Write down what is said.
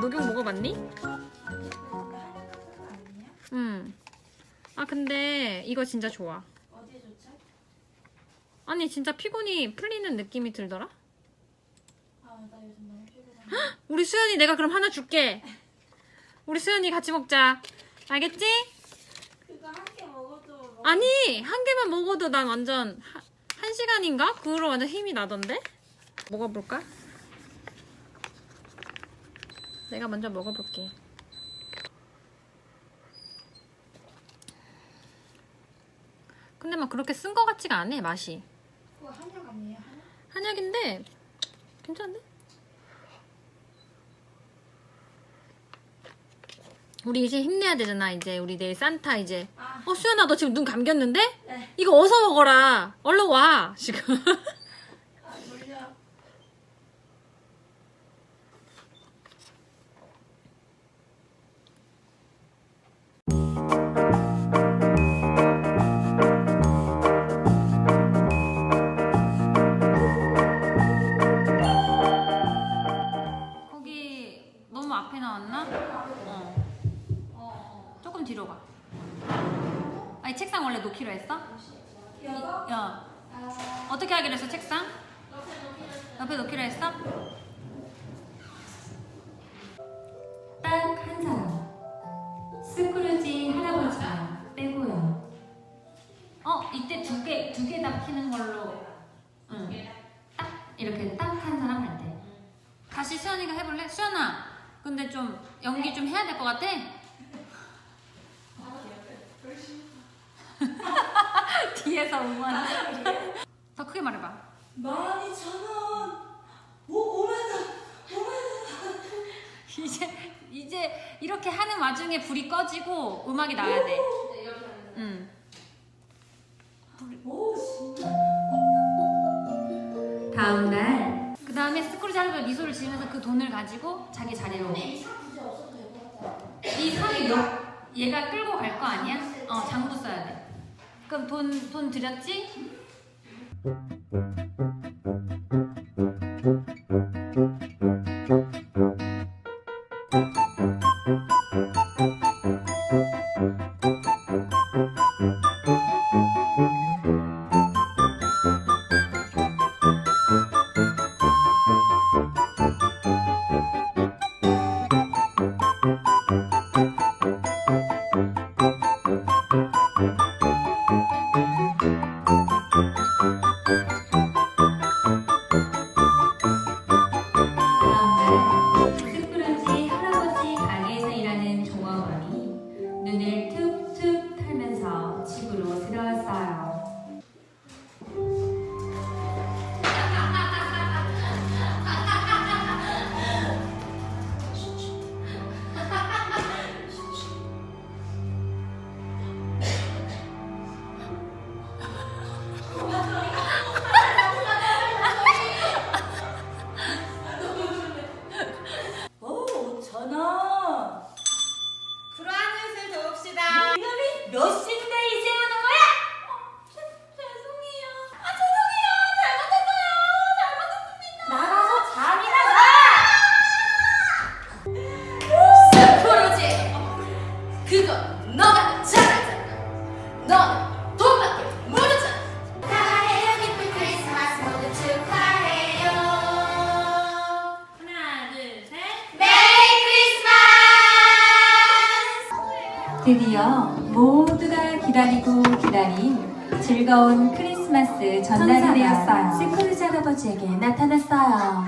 녹용 먹어봤니? 응. 아 근데 이거 진짜 좋아. 어디에 좋지? 아니 진짜 피곤이 풀리는 느낌이 들더라. 우리 수연이 내가 그럼 하나 줄게. 우리 수연이 같이 먹자. 알겠지? 아니 한 개만 먹어도 난 완전 하- 한 시간인가? 그거로 완전 힘이 나던데? 먹어볼까? 내가 먼저 먹어볼게. 근데 막 그렇게 쓴 거 같지가 않네 맛이. 그거 한약 아니에요? 한약? 한약인데 괜찮은데? 우리 이제 힘내야 되잖아 이제 우리 내일 산타 이제 아, 어 수연아 너 지금 눈 감겼는데? 네. 이거 어서 먹어라 얼른 와 지금 야 어떻게 하기로 했어 책상? 옆에 놓기로 했어? 딱 한 사람. 스크루지 할아버지가 빼고요. 어 이때 두 개 두 개 다 키는 걸로 응. 딱 이렇게 딱 한 사람 할 때. 다시 수연이가 해볼래? 수연아 근데 좀 연기 좀 해야 될 것 같아? 뒤에서 응원 더 크게 말해봐 많이 천 원. 오, 오만 원. 이제 이제 이렇게 하는 와중에 불이 꺼지고 음악이 나야 돼 응. 오, 진짜. 다음 날 그 다음에 할아버지 미소를 지으면서 그 돈을 가지고 자기 자리로 이사 굳이 없어도 될것 같아. 이 상이 너 얘가 끌고 갈 거 아니야? 어 장부 써야 돼. 그럼 돈 돈 드렸지? 드디어 모두가 기다리고 기다린 즐거운 크리스마스 전날이 되었어요. 스크루지 할아버지에게 나타났어요.